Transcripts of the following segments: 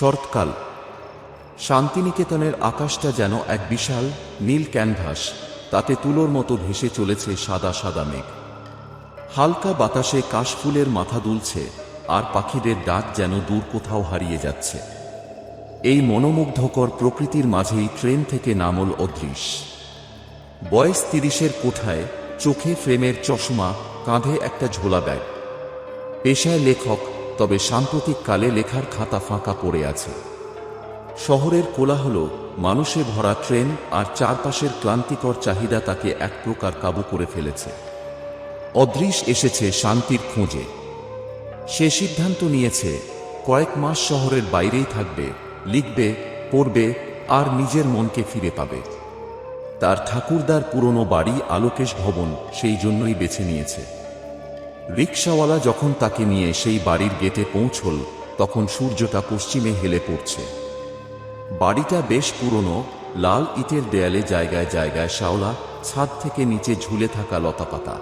শরৎকাল। শান্তিনিকেতনের আকাশটা যেন এক বিশাল নীল ক্যানভাস, তাতে তুলোর মতো ভেসে চলেছে সাদা সাদা মেঘ। হালকা বাতাসে কাশফুলের মাথা দুলছে, আর পাখিদের ডাক যেন দূর কোথাও হারিয়ে যাচ্ছে। এই মনোমুগ্ধকর প্রকৃতির মাঝেই ট্রেন থেকে নামল অদৃশ। বয়স তিরিশের কোঠায় চোখে ফ্রেমের চশমা, কাঁধে একটা ঝোলা ব্যাগ। পেশায় লেখক তবে সাম্প্রতিক কালে লেখার খাতা ফাঁকা পড়ে আছে। শহরের কোলাহল, মানুষে ভরা ট্রেন আর চারপাশের ক্লান্তিকর চাহিদা তাকে এক প্রকার কাবু করে ফেলেছে। অদৃশ এসেছে শান্তির খোঁজে। সে সিদ্ধান্ত নিয়েছে, কয়েক মাস শহরের বাইরেই থাকবে, লিখবে, পড়বে আর নিজের মনকে ফিরে পাবে। তার ঠাকুরদার পুরনো বাড়ি আলোকেশ ভবন সেই জন্যই বেছে নিয়েছে। রিক্সাওয়ালা যখন তাকে নিয়ে সেই বাড়ির গেটে পৌঁছল, তখন সূর্যটা পশ্চিমে হেলে পড়ছে। বাড়িটা বেশ পুরনো, লাল ইটের দেয়ালে জায়গায় জায়গায় শাওলা ছাদ থেকে নিচে ঝুলে থাকা লতাপাতা।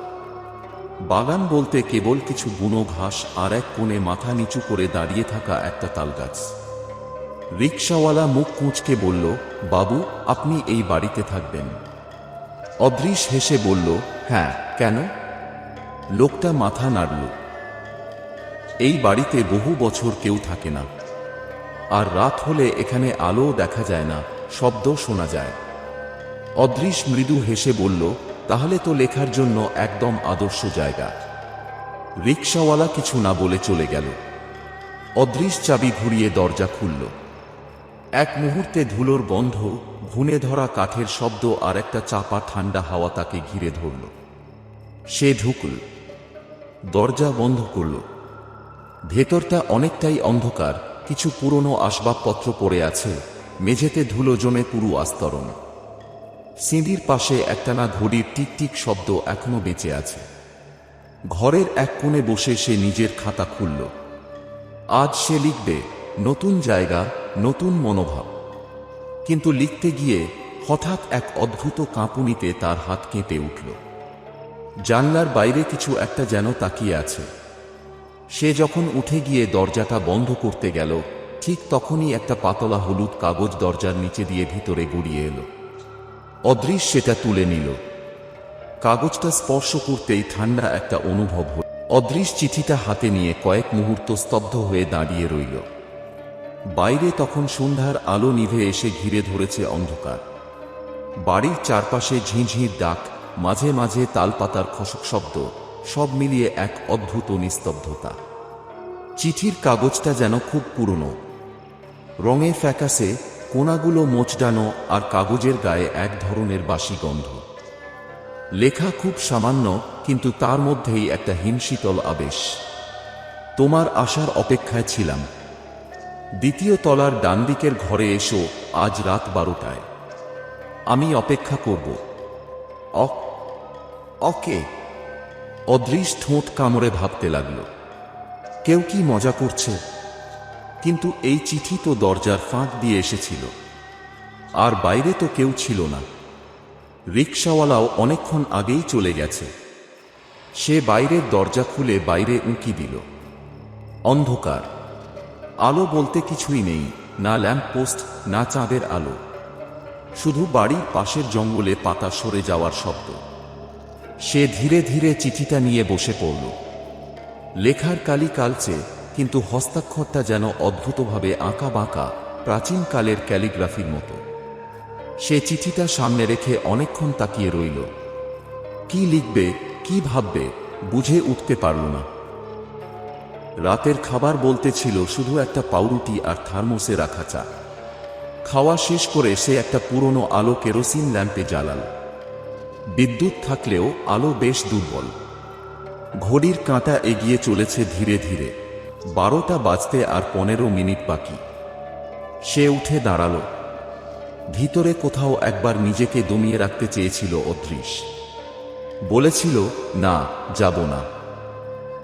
বাগান বলতে কেবল কিছু বুনো ঘাস আর এক কোণে মাথা নিচু করে দাঁড়িয়ে থাকা একটা তালগাছ। রিক্সাওয়ালা মুখ কুঁচকে বলল, বাবু, আপনি এই বাড়িতে থাকবেন। অদৃশ হেসে বলল হ্যাঁ কেন? লোকটা মাথা নাড়ল। এই বাড়িতে বহু বছর কেউ থাকে না। আর রাত হলে এখানে আলো দেখা যায় না, শব্দ শোনা যায়। অদৃশ মৃদু হেসে বলল, তাহলে তো লেখার জন্য একদম আদর্শ জায়গা। রিক্সাওয়ালা কিছু না বলে চলে গেল। অদৃশ চাবি ঘুরিয়ে দরজা খুলল। এক মুহূর্তে ধুলোর গন্ধ ঘুনে ধরা কাঠের শব্দ আর একটা চাপা ঠান্ডা হাওয়া তাকে ঘিরে ধরল। সে ঢুকল। দরজা বন্ধ করল। ভেতরটা অনেকটাই অন্ধকার, কিছু পুরনো আসবাবপত্র পড়ে আছে, মেঝেতে ধুলো জমে পুরু আস্তরণ। সিঁড়ির পাশে একটানা ঘড়ির টিকটিক শব্দ এখনও বেঁচে আছে। ঘরের এক কোণে বসে সে নিজের খাতা খুলল। আজ সে লিখবে, নতুন জায়গা, নতুন মনোভাব। কিন্তু লিখতে গিয়ে হঠাৎ এক অদ্ভুত কাঁপুনিতে তার হাত কেঁপে উঠল। জানলার বাইরে কিছু একটা যেন তাকিয়ে আছে। সে যখন উঠে গিয়ে দরজাটা বন্ধ করতে গেল, ঠিক তখনই একটা পাতলা হলুদ কাগজ দরজার নিচে দিয়ে ভিতরে গড়িয়ে এলো। অদৃশ সেটা তুলে নিল। কাগজটা স্পর্শ করতেই ঠান্ডা একটা অনুভব হল। অদৃশ চিঠিটা হাতে নিয়ে কয়েক মুহূর্ত স্তব্ধ হয়ে দাঁড়িয়ে রইল। বাইরে তখন সন্ধ্যার আলো নিভে এসে ঘিরে ধরেছে অন্ধকার। বাড়ির চারপাশে ঝিঁঝির ডাক মাঝে মাঝে তালপাতার খসক শব্দ, সব মিলিয়ে এক অদ্ভুত নিস্তব্ধতা। চিঠির কাগজটা যেন খুব পুরনো। রঙে ফ্যাকাসে কোনাগুলো মোচডানো আর কাগজের গায়ে এক ধরনের বাসি গন্ধ। লেখা খুব সামান্য, কিন্তু তার মধ্যেই একটা হিমশীতল আবেশ। তোমার আসার অপেক্ষায় ছিলাম। দ্বিতীয় তলার ডান দিকের ঘরে এসো আজ রাত বারোটায়। আমি অপেক্ষা করব। অক অকে অদৃশ ঠোঁট কামড়ে ভাবতে লাগল। কেউ কি মজা করছে? কিন্তু এই চিঠি তো দরজার ফাঁক দিয়ে এসেছিল। আর বাইরে তো কেউ ছিল না। রিক্সাওয়ালাও অনেকক্ষণ আগেই চলে গেছে। সে বাইরের দরজা খুলে বাইরে উঁকি দিল। অন্ধকার। আলো বলতে কিছুই নেই, না ল্যাম্পপোস্ট না চাঁদের আলো। শুধু বাড়ির পাশের জঙ্গলে পাতা সরে যাওয়ার শব্দ। সে ধীরে ধীরে চিঠিটা নিয়ে বসে পড়ল। লেখার কালি কালচে, কিন্তু হস্তাক্ষরটা যেন অদ্ভুতভাবে আঁকা বাঁকা প্রাচীনকালের ক্যালিগ্রাফির মতো। সে চিঠিটা সামনে রেখে অনেকক্ষণ তাকিয়ে রইল। কি লিখবে, কি ভাববে, বুঝে উঠতে পারল না। রাতের খাবার বলতে ছিল শুধু একটা পাউরুটি আর থার্মোসে রাখা চা। খাওয়া শেষ করে সে একটা পুরনো আলো কেরোসিন ল্যাম্পে জ্বালাল। বিদ্যুৎ থাকলেও আলো বেশ দুর্বল। ঘড়ির কাঁটা এগিয়ে চলেছে ধীরে ধীরে। বারোটা বাজতে আর পনেরো মিনিট বাকি। সে উঠে দাঁড়াল। ভিতরে কোথাও একবার নিজেকে দমিয়ে রাখতে চেয়েছিল অদৃশ। বলেছিল, না, যাব না।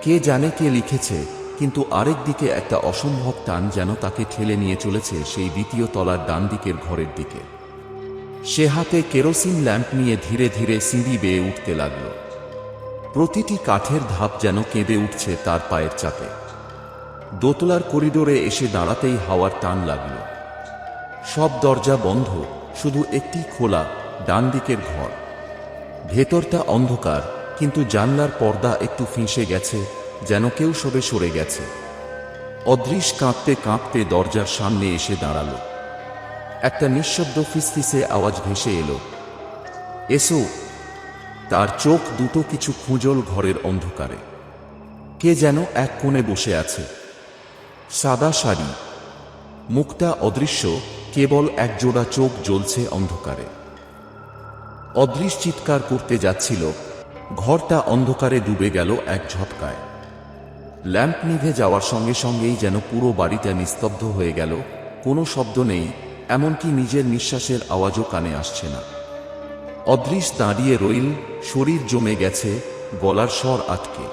কে জানে কে লিখেছে, কিন্তু আরেক দিকে একটা অসম্ভব টান যেন তাকে ঠেলে নিয়ে চলেছে সেই দ্বিতীয় তলার ডান দিকের ঘরের দিকে। সে হাতে কেরোসিন ল্যাম্প নিয়ে ধীরে ধীরে সিঁড়ি বেয়ে উঠতে লাগল। প্রতিটি কাঠের ধাপ যেন কেঁদে উঠছে তার পায়ের চাপে। দোতলার করিডোরে এসে দাঁড়াতেই হাওয়ার টান লাগল। সব দরজা বন্ধ, শুধু একটি খোলা, ডান দিকের ঘর। ভেতরটা অন্ধকার, কিন্তু জানলার পর্দা একটু ফিঁসে গেছে, যেন কেউ সবে সরে গেছে। অদৃশ কাঁপতে কাঁপতে দরজার সামনে এসে দাঁড়াল। একটা নিঃশব্দ ফিসফিসে আওয়াজ ভেসে এলো। এসো, তার চোখ দুটো কিছু খুঁজল ঘরের অন্ধকারে। কে যেন এক কোণে বসে আছে। সাদা শাড়ি। মুখটা অদৃশ্য, কেবল এক জোড়া চোখ জ্বলছে অন্ধকারে। অদৃশ চিৎকার করতে যাচ্ছিল, ঘরটা অন্ধকারে ডুবে গেল এক ঝটকায়। ল্যাম্প নিভে যাওয়ার সঙ্গে সঙ্গেই যেন পুরো বাড়িটা নিস্তব্ধ হয়ে গেল, কোনো শব্দ নেই এমনকি নিজের নিঃশ্বাসের আওয়াজও কানে আসছে না। অদৃশ দাঁড়িয়ে রইল, শরীর জমে গেছে, গলার স্বর আটকে।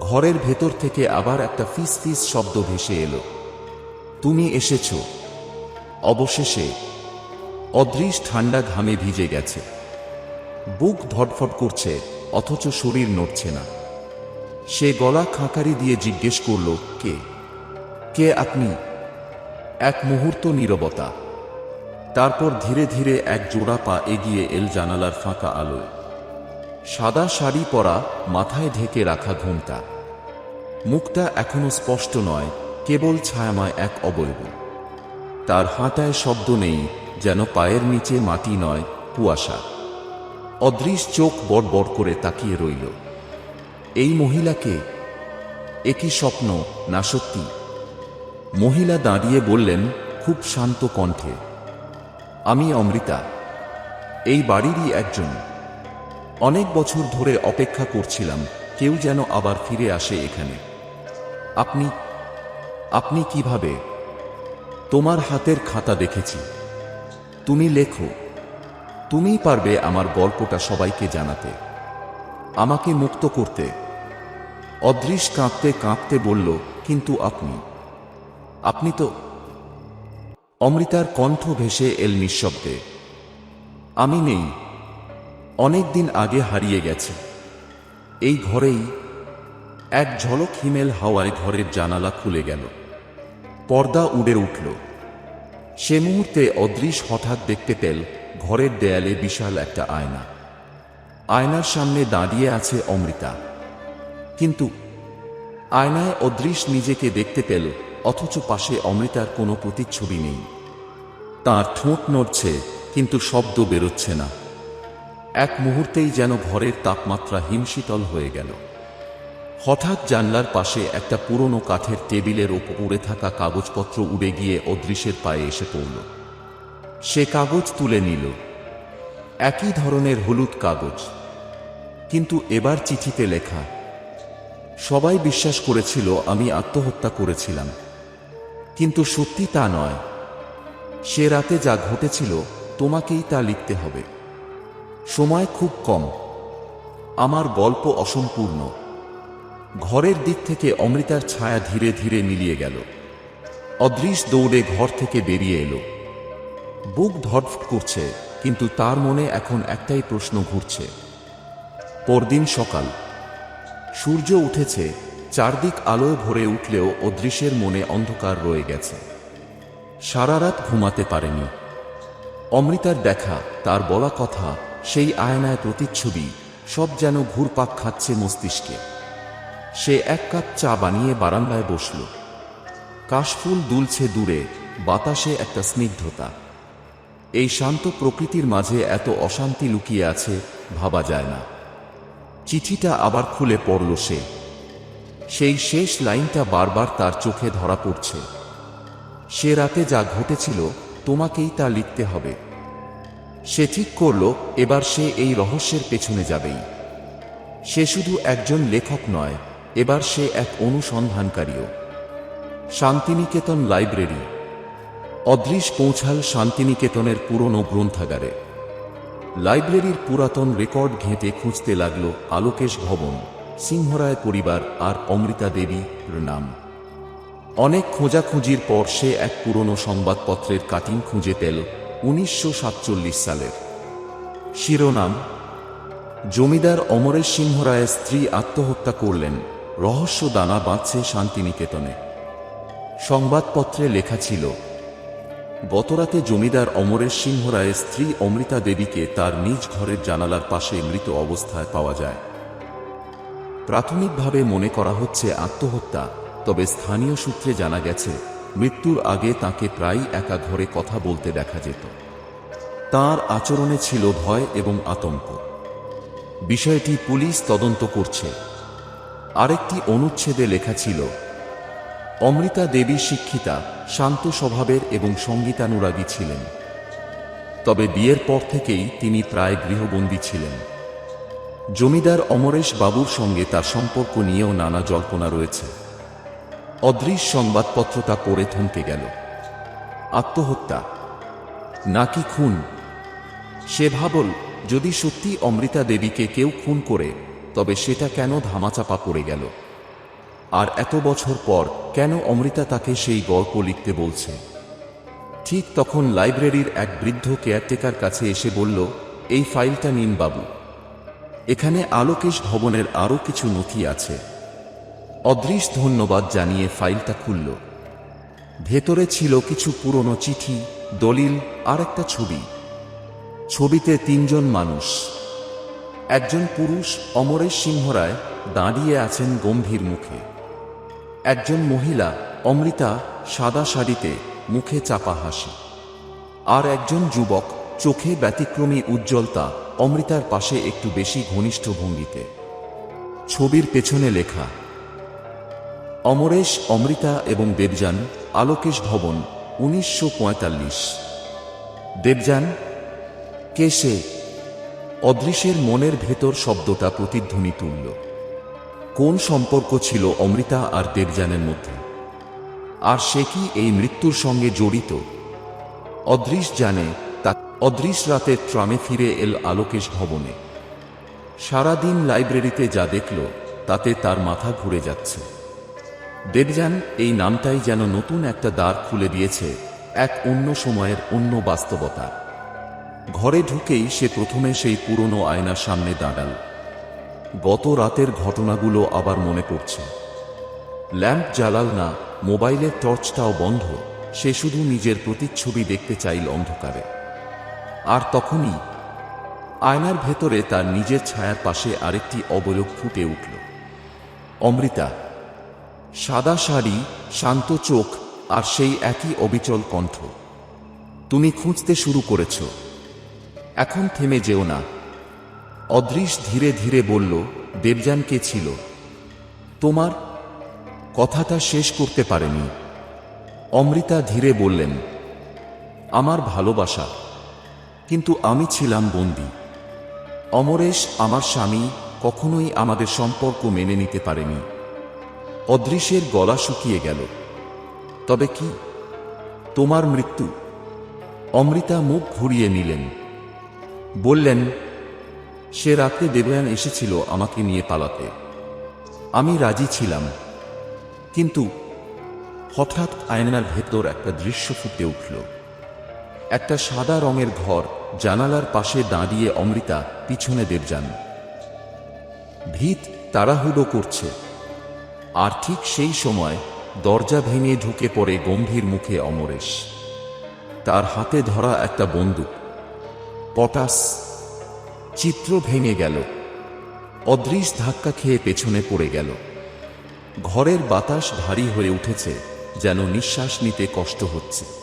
ঘরের ভেতর থেকে আবার একটা ফিস ফিস শব্দ ভেসে এলো। তুমি এসেছ? অবশেষে অদৃশ ঠান্ডা ঘামে ভিজে গেছে। বুক ধটফট করছে, অথচ শরীর নড়ছে না। সে গলা খাঁকারি দিয়ে জিজ্ঞেস করল, কে? কে আপনি? এক মুহূর্ত নীরবতা। তারপর ধীরে ধীরে এক জোড়া পা এগিয়ে এল জানালার ফাঁকা আলোয়। সাদা শাড়ি পরা মাথায় ঢেকে রাখা ঘুমটা। মুখটা এখনও স্পষ্ট নয়, কেবল ছায়াময় এক অবয়ব তার হাঁটায় শব্দ নেই, যেন পায়ের নিচে মাটি নয়, কুয়াশা। অদৃশ চোখ বড় করে তাকিয়ে রইল। এই মহিলাকে একই স্বপ্ন, না সত্যি? মহিলা দাঁড়িয়ে বললেন, খুব শান্ত কণ্ঠে। আমি অমৃতা। এই বাড়িরই একজন। অনেক বছর ধরে অপেক্ষা করছিলাম, কেউ যেন আবার ফিরে আসে এখানে। আপনি আপনি কীভাবে? তোমার হাতের খাতা দেখেছি। তুমি লেখো। তুমিই পারবে আমার গল্পটা সবাইকে জানাতে। আমাকে মুক্ত করতে। অদৃশ কাঁপতে কাঁপতে বলল, কিন্তু আপনি আপনি তো অমৃতার কণ্ঠ ভেসে এল নিঃশব্দে আমি নেই, অনেক দিন আগে হারিয়ে গেছে। এই ঘরেই এক ঝলক হিমেল হাওয়ায় ঘরের জানালা খুলে গেল। পর্দা উড়ে উঠল। সে মুহূর্তে অদৃশ হঠাৎ দেখতে পেল ঘরের দেয়ালে বিশাল একটা আয়না। আয়নার সামনে দাঁড়িয়ে আছে অমৃতা। কিন্তু আয়নায় অদৃশ নিজেকে দেখতে পেল অথচ পাশে অমৃতার কোনো প্রতিচ্ছবি নেই। তার ঠোঁট নড়ছে, কিন্তু শব্দ বেরোচ্ছে না। এক মুহূর্তেই যেন ঘরের তাপমাত্রা হিমশীতল হয়ে গেল। হঠাৎ জানলার পাশে একটা পুরনো কাঠের টেবিলের ওপর উড়ে থাকা কাগজপত্র উড়ে গিয়ে অদৃশ্যের পায়ে এসে পড়ল। সে কাগজ তুলে নিল। একই ধরনের হলুদ কাগজ। কিন্তু এবার চিঠিতে লেখা, সবাই বিশ্বাস করেছিল আমি আত্মহত্যা করেছিলাম। কিন্তু সত্যি তা নয়। সে রাতে যা ঘটেছিল, তোমাকেই তা লিখতে হবে। সময় খুব কম। আমার গল্প অসম্পূর্ণ। ঘরের দিক থেকে অমৃতার ছায়া ধীরে ধীরে মিলিয়ে গেল। অদৃশ দৌড়ে ঘর থেকে বেরিয়ে এলো। বুক ধটফট করছে, কিন্তু তার মনে এখন একটাই প্রশ্ন ঘুরছে। পরদিন সকাল। সূর্য উঠেছে চারদিক আলোয় ভরে উঠলেও অদৃশ্যের মনে অন্ধকার রয়ে গেছে। সারা রাত ঘুমাতে পারেনি। অমৃতার দেখা, তার বলা কথা, সেই আয়নায় প্রতিচ্ছবি, সব যেন ঘুরপাক খাচ্ছে মস্তিষ্কে। সে এক কাপ চা বানিয়ে বারান্দায় বসল। কাশফুল দুলছে দূরে, বাতাসে একটা স্নিগ্ধতা। এই শান্ত প্রকৃতির মাঝে এত অশান্তি লুকিয়ে আছে ভাবা যায় না। চিঠিটা আবার খুলে পড়ল সে। সেই শেষ লাইনটা বারবার তার চোখে ধরা পড়ছে। সে রাতে যা ঘটেছিল, তোমাকেই তা লিখতে হবে। সে ঠিক করল, এবার সে এই রহস্যের পেছনে যাবেই। সে শুধু একজন লেখক নয়, এবার সে এক অনুসন্ধানকারীও। শান্তিনিকেতন লাইব্রেরি। অদৃশ পৌঁছাল শান্তিনিকেতনের পুরনো গ্রন্থাগারে। লাইব্রেরির পুরাতন রেকর্ড ঘেঁটে খুঁজতে লাগল আলোকেশ ভবন। সিংহরায় পরিবার আর অমৃতা দেবীর নাম। অনেক খোঁজাখুঁজির পর সে এক পুরনো সংবাদপত্রের কাটিং খুঁজে পেল উনিশশো সাতচল্লিশ সালের। শিরোনাম, জমিদার অমরেশ সিংহ রায়ের স্ত্রী আত্মহত্যা করলেন, রহস্য দানা বাঁধছে শান্তিনিকেতনে। সংবাদপত্রে লেখা ছিল, গতরাতে জমিদার অমরেশ সিংহ রায়ের স্ত্রী অমৃতা দেবীকে তার নিজ ঘরের জানালার পাশে মৃত অবস্থায় পাওয়া যায়। প্রাথমিকভাবে মনে করা হচ্ছে আত্মহত্যা, তবে স্থানীয় সূত্রে জানা গেছে, মৃত্যুর আগে তাকে প্রায়ই একা ঘরে কথা বলতে দেখা যেত। তার আচরণে ছিল ভয় এবং আতঙ্ক। বিষয়টি পুলিশ তদন্ত করছে। আরেকটি অনুচ্ছেদে লেখা ছিল, অমৃতা দেবী শিক্ষিতা, শান্ত স্বভাবের এবং সঙ্গীতানুরাগী ছিলেন। তবে বিয়ের পর থেকেই তিনি প্রায় গৃহবন্দী ছিলেন। জমিদার অমরেশ বাবুর সঙ্গে তার সম্পর্ক নিয়েও নানা জল্পনা রয়েছে। অদৃশ সংবাদপত্রটা পড়ে থমকে গেল। আত্মহত্যা। নাকি খুন? সে ভাবল, যদি সত্যি অমৃতা দেবীকে কেউ খুন করে, তবে সেটা কেন ধামাচাপা পড়ে গেল? আর এত বছর পর কেন অমৃতা তাকে সেই গল্প লিখতে বলছে? ঠিক তখন লাইব্রেরির এক বৃদ্ধ কেয়ারটেকার কাছে এসে বলল, এই ফাইলটা নিন বাবু। এখানে আলোকেশ ভবনের আরও কিছু নথি আছে। অদৃশ ধন্যবাদ জানিয়ে ফাইলটা খুলল। ভেতরে ছিল কিছু পুরনো চিঠি, দলিল আর একটা ছবি। ছবিতে তিনজন মানুষ। একজন পুরুষ অমরেশ সিংহ রায় দাঁড়িয়ে আছেন গম্ভীর মুখে। একজন মহিলা অমৃতা সাদা শাড়িতে মুখে চাপা হাসি। আর একজন যুবক চোখে ব্যতিক্রমী উজ্জ্বলতা অমৃতার পাশে একটু বেশি ঘনিষ্ঠ ভঙ্গিতে। ছবির পেছনে লেখা, অমরেশ, অমৃতা এবং দেবযান, আলোকেশ ভবন, উনিশশো দেবযান, কে সে? অদৃশের মনের ভেতর শব্দটা প্রতিধ্বনি তুলল। কোন সম্পর্ক ছিল অমৃতা আর দেবযানের মধ্যে? আর সে কি এই মৃত্যুর সঙ্গে জড়িত? অদৃশ জানে অদৃশ রাতে ট্রামে ফিরে এল আলোকেশ ভবনে। সারাদিন লাইব্রেরিতে যা দেখল, তাতে তার মাথা ঘুরে যাচ্ছে। দেবযান এই নামটাই যেন নতুন একটা দ্বার খুলে দিয়েছে এক অন্য সময়ের অন্য বাস্তবতা। ঘরে ঢুকেই সে প্রথমে সেই পুরনো আয়নার সামনে দাঁড়াল। গত রাতের ঘটনাগুলো আবার মনে পড়ছে। ল্যাম্প জ্বালাল না, মোবাইলের টর্চটাও বন্ধ, সে শুধু নিজের প্রতিচ্ছবি দেখতে চাইল অন্ধকারে। আর তখনই আয়নার ভেতরে তার নিজের ছায়ার পাশে আরেকটি অবয়ব ফুটে উঠল। অমৃতা, সাদা শাড়ি, শান্ত চোখ আর সেই একই অবিচল কণ্ঠ। তুমি খুঁজতে শুরু করেছ। এখন থেমে যেও না। অদৃশ ধীরে ধীরে বলল, দেবযান কে ছিল? তোমার কথাটা শেষ করতে পারেনি। অমৃতা ধীরে বললেন, আমার ভালোবাসা। কিন্তু আমি ছিলাম বন্দী। অমরেশ আমার স্বামী কখনোই আমাদের সম্পর্ক মেনে নিতে পারেনি। অদৃশ্যের গলা শুকিয়ে গেল। তবে কি? তোমার মৃত্যু। অমৃতা মুখ ঘুরিয়ে নিলেন। বললেন, সে রাতে দেবয়ান এসেছিল আমাকে নিয়ে পালাতে। আমি রাজি ছিলাম। কিন্তু হঠাৎ আয়নার ভেতর একটা দৃশ্য ফুটে উঠল। একটা সাদা রঙের ঘর জানালার পাশে দাঁড়িয়ে অমৃতা পিছনে দেবযান। ভিত তাড়াহুড়ো করছে। আর ঠিক সেই সময় দরজা ভেঙে ঢুকে পড়ে গম্ভীর মুখে অমরেশ। তার হাতে ধরা একটা বন্দুক। পটাস চিত্র ভেঙে গেল। অদৃশ ধাক্কা খেয়ে পেছনে পড়ে গেল। ঘরের বাতাস ভারী হয়ে উঠেছে, যেন নিঃশ্বাস নিতে কষ্ট হচ্ছে।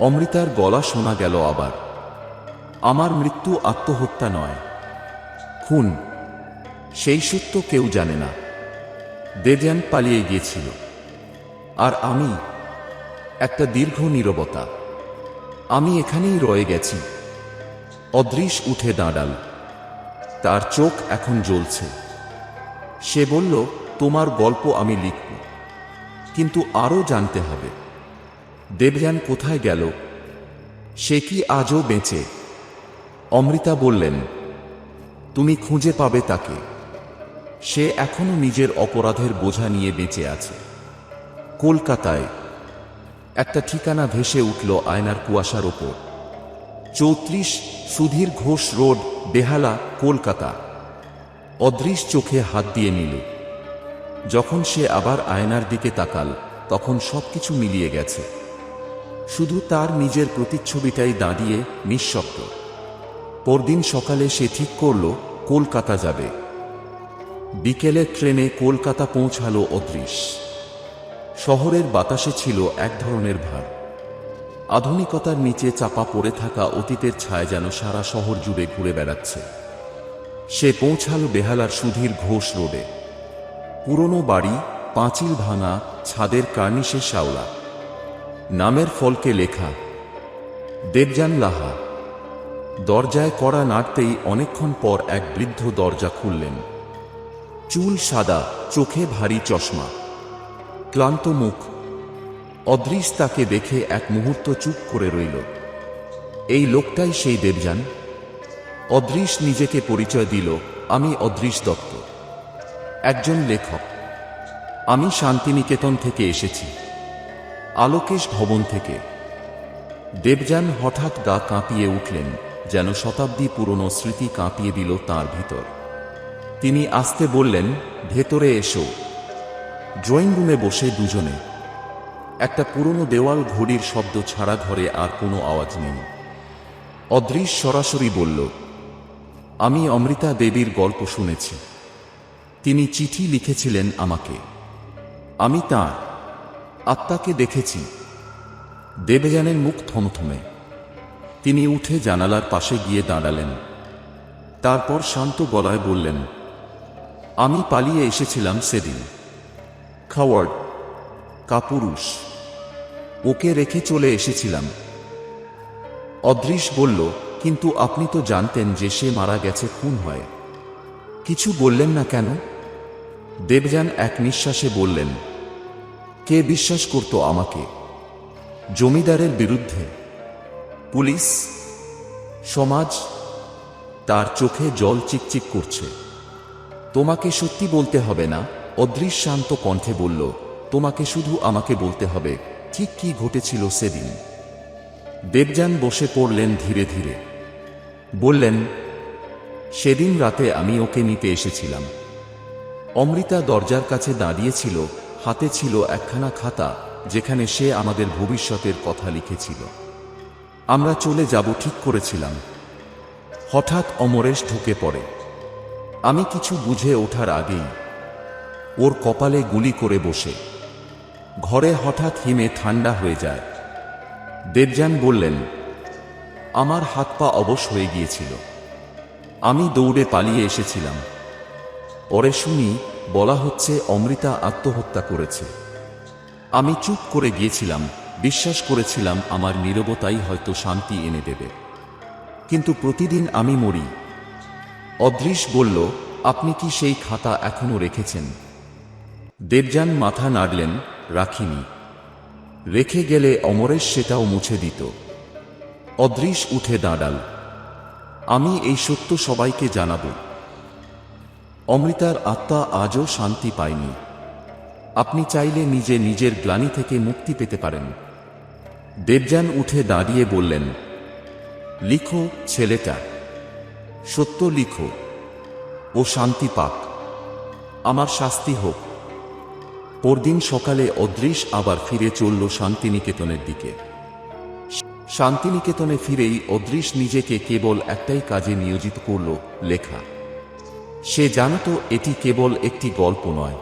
অমৃতার গলা শোনা গেল আবার। আমার মৃত্যু আত্মহত্যা নয়। খুন, সেই সত্য কেউ জানে না। দেবযান পালিয়ে গিয়েছিল। আর আমি একটা দীর্ঘ নীরবতা। আমি এখানেই রয়ে গেছি। অদৃশ উঠে দাঁড়াল। তার চোখ এখন জ্বলছে। সে বলল, তোমার গল্প আমি লিখব। কিন্তু আরও জানতে হবে। দেবযান কোথায় গেল? সে কি আজও বেঁচে? অমৃতা বললেন, তুমি খুঁজে পাবে তাকে। সে এখনও নিজের অপরাধের বোঝা নিয়ে বেঁচে আছে। কলকাতায় একটা ঠিকানা ভেসে উঠল আয়নার কুয়াশার ওপর। চৌত্রিশ সুধীর ঘোষ রোড, বেহালা, কলকাতা। অদৃশ চোখে হাত দিয়ে নিল। যখন সে আবার আয়নার দিকে তাকাল, তখন সবকিছু মিলিয়ে গেছে। শুধু তার নিজের প্রতিচ্ছবিটাই দাঁড়িয়ে নিঃশব্দ। পরদিন সকালে সে ঠিক করল, কলকাতা যাবে। বিকেলের ট্রেনে কলকাতা পৌঁছালো অদৃশ। শহরের বাতাসে ছিল এক ধরনের ভার। আধুনিকতার নিচে চাপা পড়ে থাকা অতীতের ছায় যেন সারা শহর জুড়ে ঘুরে বেড়াচ্ছে। সে পৌঁছাল বেহালার সুধীর ঘোষ রোডে। পুরনো বাড়ি, পাঁচিল ভাঙা, ছাদের কার্নিশে শাওলা নামের ফলকে লেখা। দেবযান লাহা। দরজায় কড়া নাড়তেই অনেকক্ষণ পর এক বৃদ্ধ দরজা খুললেন। চুল সাদা, চোখে ভারী চশমা। ক্লান্ত মুখ। অদৃশ তাকে দেখে এক মুহূর্ত চুপ করে রইল। এই লোকটাই সেই দেবযান? অদৃশ নিজেকে পরিচয় দিল, আমি অদৃশ দত্ত। একজন লেখক। আমি শান্তিনিকেতন থেকে এসেছি। আলোকেশ ভবন থেকে। দেবযান হঠাৎ গা কাঁপিয়ে উঠলেন, যেন শতাব্দী পুরনো স্মৃতি কাঁপিয়ে দিল তার ভিতর। তিনি আসতে বললেন, ভেতরে এসো। ড্রয়িং রুমে বসে দুজনে। একটা পুরনো দেওয়াল ঘড়ির শব্দ ছাড়া ঘরে আর কোনো আওয়াজ নেই। অদৃশ সরাসরি বলল, আমি অমৃতা দেবীর গল্প শুনেছি। তিনি চিঠি লিখেছিলেন আমাকে। আমি তাঁর আত্মাকে দেখেছি। দেবযানের মুখ থমথমে। তিনি উঠে জানালার পাশে গিয়ে দাঁড়ালেন। তারপর শান্ত গলায় বললেন, আমি পালিয়ে এসেছিলাম সেদিন। খাওয়ার্ড কাপুরুষ, ওকে রেখে চলে এসেছিলাম। অদৃশ বলল, কিন্তু আপনি তো জানতেন যে সে মারা গেছে খুন হয়। কিছু বললেন না কেন? দেবযান এক নিঃশ্বাসে বললেন কে বিশ্বাস করত আমাকে? জমিদারের বিরুদ্ধে পুলিশ, সমাজ, তার চোখে জল চিকচিক করছে। তোমাকে সত্যি বলতে হবে না? অদৃশ্যান্ত কণ্ঠে বলল, তোমাকে শুধু আমাকে বলতে হবে, ঠিক কি ঘটেছিল সেদিন? দেবযান বসে পড়লেন ধীরে ধীরে। বললেন, সেদিন রাতে আমি ওকে নিতে এসেছিলাম। অমৃতা দরজার কাছে দাঁড়িয়েছিল হাতে ছিল একখানা খাতা যেখানে সে আমাদের ভবিষ্যতের কথা লিখেছিল। আমরা চলে যাব ঠিক করেছিলাম। হঠাৎ অমরেশ ঢুকে পড়ে। আমি কিছু বুঝে ওঠার আগেই ওর কপালে গুলি করে বসে। ঘরে হঠাৎ হিমে ঠান্ডা হয়ে যায়। দেবযান বললেন, আমার হাত পা অবশ হয়ে গিয়েছিল। আমি দৌড়ে পালিয়ে এসেছিলাম। পরে শুনি বলা হচ্ছে অমৃতা আত্মহত্যা করেছে। আমি চুপ করে গিয়েছিলাম, বিশ্বাস করেছিলাম আমার নীরবতাই হয়তো শান্তি এনে দেবে। কিন্তু প্রতিদিন আমি মরি। অদৃশ বলল, আপনি কি সেই খাতা এখনও রেখেছেন? দেবযান মাথা নাড়লেন, রাখিনি। রেখে গেলে অমরেশ সেটাও মুছে দিত। অদৃশ উঠে দাঁড়াল, আমি এই সত্য সবাইকে জানাব। অমৃতার আত্মা আজও শান্তি পায়নি। আপনি চাইলে নিজে নিজের গ্লানি থেকে মুক্তি পেতে পারেন। দেবযান উঠে দাঁড়িয়ে বললেন, লিখো, ছেলেটা। সত্য লিখো। ও শান্তি পাক। আমার শাস্তি হোক। পরদিন সকালে অদৃশ আবার ফিরে চলল শান্তিনিকেতনের দিকে। শান্তিনিকেতনে ফিরেই অদৃশ নিজেকে কেবল একটাই কাজে নিয়োজিত করল, লেখা। সে জানত এটি কেবল একটি গল্প নয়।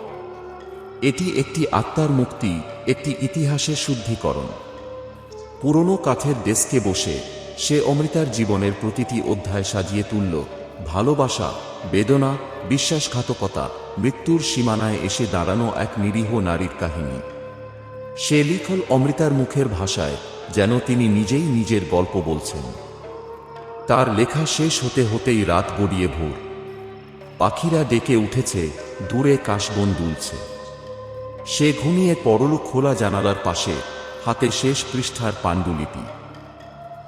এটি একটি আত্মার মুক্তি, একটি ইতিহাসের শুদ্ধিকরণ। পুরনো কাঠের ডেস্কে বসে সে অমৃতার জীবনের প্রতিটি অধ্যায় সাজিয়ে তুলল। ভালোবাসা, বেদনা, বিশ্বাসঘাতকতা, মৃত্যুর সীমানায় এসে দাঁড়ানো এক নিরীহ নারীর কাহিনী। সে লিখল অমৃতার মুখের ভাষায় যেন তিনি নিজেই নিজের গল্প বলছেন। তার লেখা শেষ হতে হতেই রাত গড়িয়ে ভোর। পাখিরা ডেকে উঠেছে, দূরে কাশবন দুলছে। সে ঘুমিয়ে পড়ল খোলা জানালার পাশে, হাতে শেষ পৃষ্ঠার পাণ্ডুলিপি।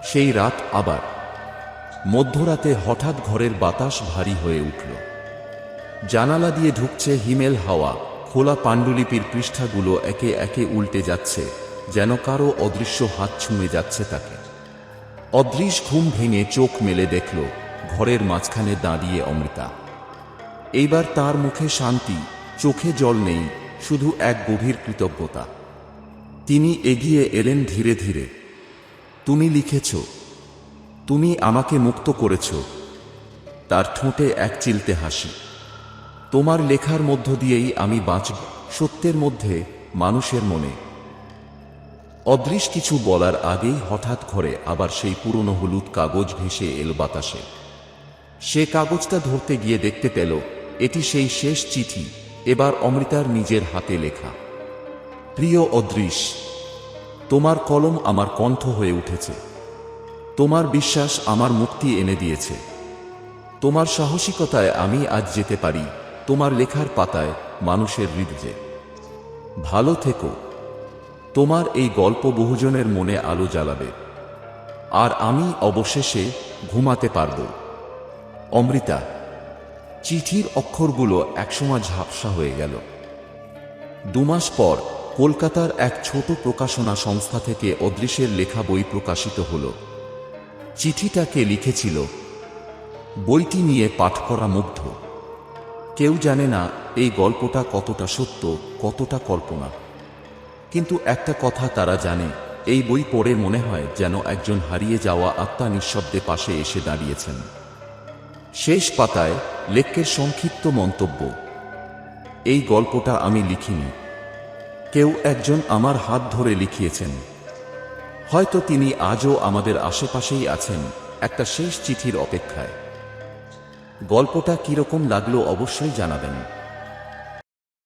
সেই রাত আবার। মধ্যরাতে হঠাৎ ঘরের বাতাস ভারী হয়ে উঠল। জানালা দিয়ে ঢুকছে হিমেল হাওয়া, খোলা পাণ্ডুলিপির পৃষ্ঠাগুলো একে একে উল্টে যাচ্ছে, যেন কারও অদৃশ্য হাত ছুঁয়ে যাচ্ছে তাকে। অদৃশ ঘুম ভেঙে চোখ মেলে দেখল, ঘরের মাঝখানে দাঁড়িয়ে অমৃতা। এইবার তার মুখে শান্তি, চোখে জল নেই, শুধু এক গভীর কৃতজ্ঞতা। তিনি এগিয়ে এলেন ধীরে ধীরে। তুমি লিখেছ। তুমি আমাকে মুক্ত করেছ। তার ঠোঁটে এক চিলতে হাসি। তোমার লেখার মধ্য দিয়েই আমি বাঁচব, সত্যের মধ্যে, মানুষের মনে। অদৃশ কিছু বলার আগেই হঠাৎ ঘরে আবার সেই পুরনো হলুদ কাগজ ভেসে এলো বাতাসে। সে কাগজটা ধরতে গিয়ে দেখতে পেল এটি সেই শেষ চিঠি, এবার অমৃতার নিজের হাতে লেখা। প্রিয় অদৃশ, তোমার কলম আমার কণ্ঠ হয়ে উঠেছে। তোমার বিশ্বাস আমার মুক্তি এনে দিয়েছে। তোমার সাহসিকতায় আমি আজ যেতে পারি, তোমার লেখার পাতায় মানুষের হৃদয়ে। ভালো থেকো। তোমার এই গল্প বহুজনের মনে আলো জ্বালাবে। আর আমি অবশেষে ঘুমাতে পারব। অমৃতা চিঠির অক্ষরগুলো একসময় ঝাপসা হয়ে গেল। দুমাস পর কলকাতার এক ছোট প্রকাশনা সংস্থা থেকে অদৃশ্যের লেখা বই প্রকাশিত হল। চিঠিটাকে লিখেছিল, বইটি নিয়ে পাঠ করা মুগ্ধ। কেউ জানে না এই গল্পটা কতটা সত্য, কতটা কল্পনা। কিন্তু একটা কথা তারা জানে, এই বই পড়ে মনে হয় যেন একজন হারিয়ে যাওয়া আত্মা নিঃশব্দে পাশে এসে দাঁড়িয়েছেন। শেষ পাতায় লেখকের সংক্ষিপ্ত মন্তব্য। এই গল্পটা আমি লিখিনি। কেউ একজন আমার হাত ধরে লিখিয়েছেন। হয়তো তিনি আজও আমাদের আশেপাশেই আছেন একটা শেষ চিঠির অপেক্ষায়। গল্পটা কীরকম লাগল অবশ্যই জানাবেন।